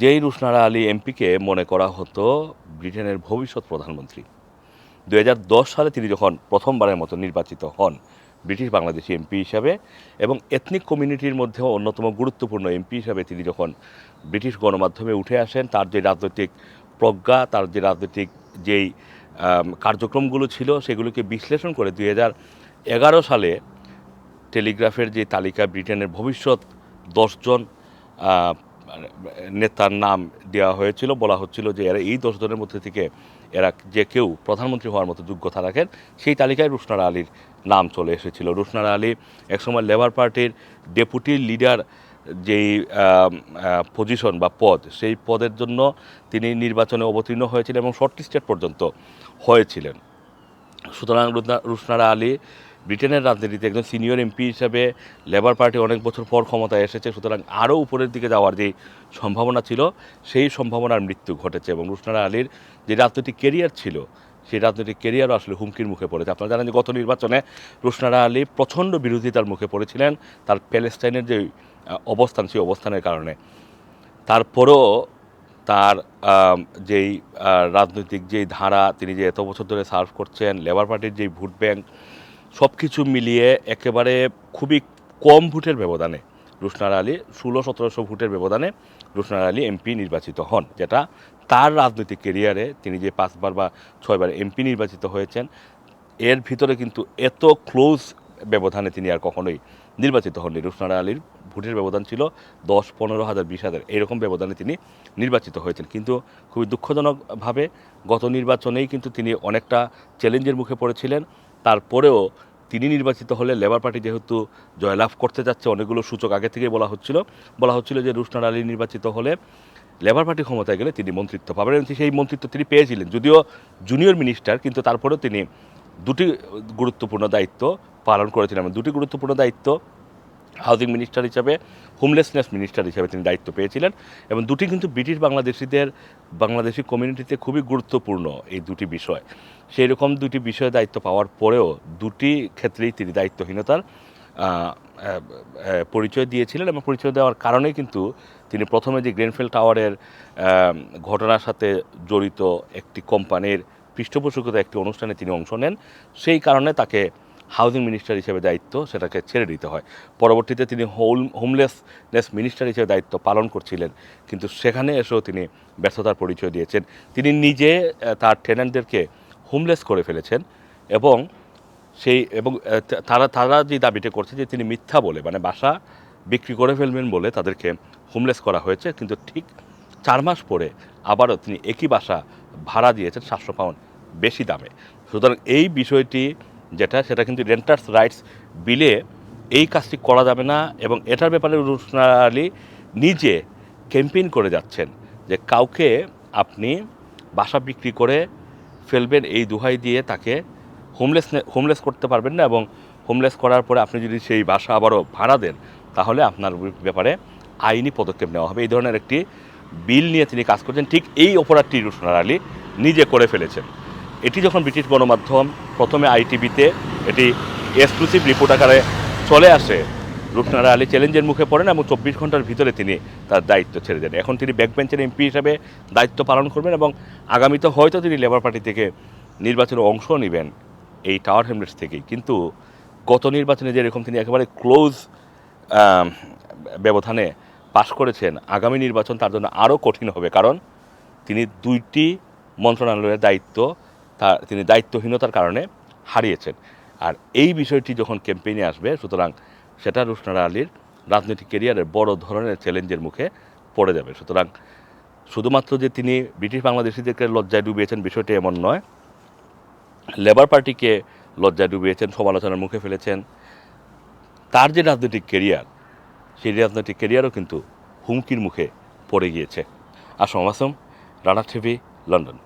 যেই রুশনারা আলী এমপিকে মনে করা হতো ব্রিটেনের ভবিষ্যৎ প্রধানমন্ত্রী। দু হাজার দশ সালে তিনি যখন প্রথমবারের মতো নির্বাচিত হন ব্রিটিশ বাংলাদেশি এমপি হিসাবে এবং এথনিক কমিউনিটির মধ্যেও অন্যতম গুরুত্বপূর্ণ এমপি হিসাবে তিনি যখন ব্রিটিশ গণমাধ্যমে উঠে আসেন, তার যে রাজনৈতিক প্রজ্ঞা, তার যে রাজনৈতিক যেই কার্যক্রমগুলো ছিল, সেগুলোকে বিশ্লেষণ করে দুই এগারো সালে টেলিগ্রাফের যে তালিকা ব্রিটেনের ভবিষ্যৎ দশজন নেতার নাম দেওয়া হয়েছিল, বলা হচ্ছিল যে এরা এই দশজনের মধ্যে থেকে এরা যে কেউ প্রধানমন্ত্রী হওয়ার মতো যোগ্যতা রাখেন, সেই তালিকায় রুশনারা আলীর নাম চলে এসেছিল। রুশনারা আলী একসময় লেবার পার্টির ডেপুটি লিডার যেই পজিশন বা পদ, সেই পদের জন্য তিনি নির্বাচনে অবতীর্ণ হয়েছিলেন এবং শর্টলিস্টেড পর্যন্ত হয়েছিলেন। সুতরাং রুশনারা আলী ব্রিটেনের রাজনীতিতে একজন সিনিয়র এমপি হিসাবে লেবার পার্টি অনেক বছর পর ক্ষমতায় এসেছে, সুতরাং আরও উপরের দিকে যাওয়ার যে সম্ভাবনা ছিল, সেই সম্ভাবনার মৃত্যু ঘটেছে এবং রুশনারা আলীর যে রাজনৈতিক কেরিয়ার ছিল, সেই রাজনৈতিক কেরিয়ারও আসলে হুমকির মুখে পড়েছে। আপনারা জানেন যে গত নির্বাচনে রুশনারা আলী প্রচণ্ড বিরোধিতার মুখে পড়েছিলেন, তার প্যালেস্টাইনের যে অবস্থান, সেই অবস্থানের কারণে। তারপরও তার যেই রাজনৈতিক যেই ধারা, তিনি যে এত বছর ধরে সার্ভ করছেন, লেবার পার্টির যেই ভোট ব্যাংক সব কিছু মিলিয়ে একেবারে খুবই কম ভোটের ব্যবধানে রুশনার আলী, ষোলো, সতেরোশো ভোটের ব্যবধানে রুশনার আলী এমপি নির্বাচিত হন, যেটা তার রাজনৈতিক কেরিয়ারে তিনি যে পাঁচবার বা ছয়বার এমপি নির্বাচিত হয়েছেন, এর ভিতরে কিন্তু এত ক্লোজ ব্যবধানে তিনি আর কখনোই নির্বাচিত হননি। রুশনারা আলীর ভোটের ব্যবধান ছিল দশ, পনেরো হাজার, বিশ হাজার, এরকম ব্যবধানে তিনি নির্বাচিত হয়েছেন। কিন্তু খুবই দুঃখজনকভাবে গত নির্বাচনেই কিন্তু তিনি অনেকটা চ্যালেঞ্জের মুখে পড়েছিলেন। তারপরেও তিনি নির্বাচিত হলে লেবার পার্টি যেহেতু জয়লাভ করতে যাচ্ছে, অনেকগুলো সূচক আগে থেকেই বলা হচ্ছিল। বলা হচ্ছিল যে রুশনার আলী নির্বাচিত হলে লেবার পার্টি ক্ষমতায় গেলে তিনি মন্ত্রিত্ব পাবেন সেই মন্ত্রিত্ব তিনি পেয়েছিলেন। যদিও জুনিয়র মিনিস্টার, কিন্তু তারপরেও তিনি দুটি গুরুত্বপূর্ণ দায়িত্ব পালন করেছিলেন। দুটি গুরুত্বপূর্ণ দায়িত্ব হাউজিং মিনিস্টার হিসাবে, হোমলেসনেস মিনিস্টার হিসাবে তিনি দায়িত্ব পেয়েছিলেন এবং দুটি কিন্তু ব্রিটিশ বাংলাদেশিদের, বাংলাদেশি কমিউনিটিতে খুবই গুরুত্বপূর্ণ এই দুটি বিষয়। সেই রকম দুটি বিষয়ে দায়িত্ব পাওয়ার পরেও দুটি ক্ষেত্রেই তিনি দায়িত্বহীনতার পরিচয় দিয়েছিলেন এবং পরিচয় দেওয়ার কারণেই কিন্তু তিনি প্রথমে যে গ্রেনফেল টাওয়ারের ঘটনার সাথে জড়িত একটি কোম্পানির পৃষ্ঠপোষকতা একটি অনুষ্ঠানে তিনি অংশ নেন, সেই কারণে তাকে হাউজিং মিনিস্টার হিসেবে দায়িত্ব সেটাকে ছেড়ে দিতে হয়। পরবর্তীতে তিনি হোম হোমলেসনেস মিনিস্টার হিসেবে দায়িত্ব পালন করছিলেন, কিন্তু সেখানে এসেও তিনি ব্যর্থতার পরিচয় দিয়েছেন। তিনি নিজে তার টেনেন্টদেরকে হোমলেস করে ফেলেছেন এবং সেই, এবং তারা তারা যে দাবিটা করছে যে তিনি মিথ্যা বলে মানে বাসা বিক্রি করে ফেলবেন বলে তাদেরকে হোমলেস করা হয়েছে, কিন্তু ঠিক চার মাস পরে আবারও তিনি একই বাসা ভাড়া দিয়েছেন সাতশো পাউন্ড বেশি দামে। সুতরাং এই বিষয়টি যেটা, সেটা কিন্তু রেন্টার্স রাইটস বিলে এই কাজটি করা যাবে না এবং এটার ব্যাপারে রুশনা আলী নিজে ক্যাম্পেইন করে যাচ্ছেন যে কাউকে আপনি বাসা বিক্রি করে ফেলবেন এই দুহাই দিয়ে তাকে হোমলেস হোমলেস করতে পারবেন না এবং হোমলেস করার পরে আপনি যদি সেই বাসা আবারও ভাড়া দেন, তাহলে আপনার ব্যাপারে আইনি পদক্ষেপ নেওয়া হবে। এই ধরনের একটি বিল নিয়ে তিনি কাজ করছেন। ঠিক এই অপরাধটি রুশনার আলী নিজে করে ফেলেছেন। এটি যখন ব্রিটিশ গণমাধ্যম প্রথমে আইটিভিতে এটি এক্সক্লুসিভ রিপোর্ট আকারে চলে আসে রুশনারা আলী চ্যালেঞ্জের মুখে পড়েন এবং চব্বিশ ঘণ্টার ভিতরে তিনি তার দায়িত্ব ছেড়ে দেন। এখন তিনি ব্যাকবেঞ্চের এমপি হিসাবে দায়িত্ব পালন করবেন এবং আগামীতে হয়তো তিনি লেবার পার্টি থেকে নির্বাচনে অংশ নেবেন এই টাওয়ার হ্যামলেটস থেকেই। কিন্তু গত নির্বাচনে যেরকম তিনি একেবারে ক্লোজ ব্যবধানে পাশ করেছেন, আগামী নির্বাচন তার জন্য আরও কঠিন হবে। কারণ তিনি দুইটি মন্ত্রণালয়ের দায়িত্ব তা তিনি দায়িত্বহীনতার কারণে হারিয়েছেন। আর এই বিষয়টি যখন ক্যাম্পেইনে আসবে, সুতরাং সেটা রুশনারা আলীর রাজনৈতিক কেরিয়ারের বড় ধরনের চ্যালেঞ্জের মুখে পড়ে যাবে। সুতরাং শুধুমাত্র যে তিনি ব্রিটিশ বাংলাদেশিদেরকে লজ্জায় ডুবিয়েছেন, বিষয়টি এমন নয়। লেবার পার্টিকে লজ্জায় ডুবিয়েছেন, সমালোচনার মুখে ফেলেছেন। তার যে রাজনৈতিক কেরিয়ার সেই রাজনৈতিক কেরিয়ারও কিন্তু হুমকির মুখে পড়ে গিয়েছে। Assam Assam Rana TV, London.